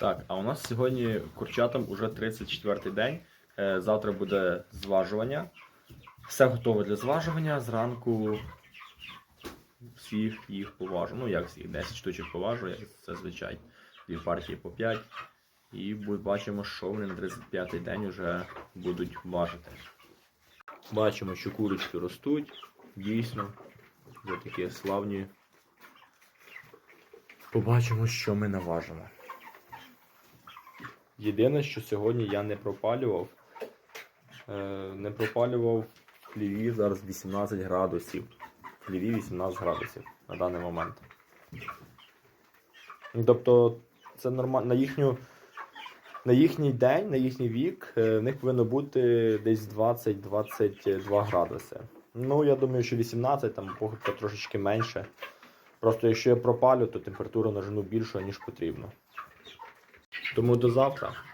Так, а у нас сьогодні курчатам уже 34-й день. Е, Завтра буде зважування. Все готове для зважування. Зранку всіх їх поважу. Ну, як всіх, 10 штучок поважу, як зазвичай. Дві партії по 5. І бачимо, що вони на 35-й день вже будуть важити. Бачимо, що курочки ростуть. Дійсно, вже такі славні. Побачимо, що ми наважимо. Єдине, що сьогодні я не пропалював. Е, не пропалював в хліві зараз 18 градусів. В хліві 18 градусів на даний момент. Ну, Тобто, це нормально на їхню. На їхній день, на їхній вік, е, в них повинно бути десь 20-22 градуси. Ну, я думаю, що 18, там похибка трошечки менше. Просто якщо я пропалю, то температура нажену більша, ніж потрібно. Тому до завтра.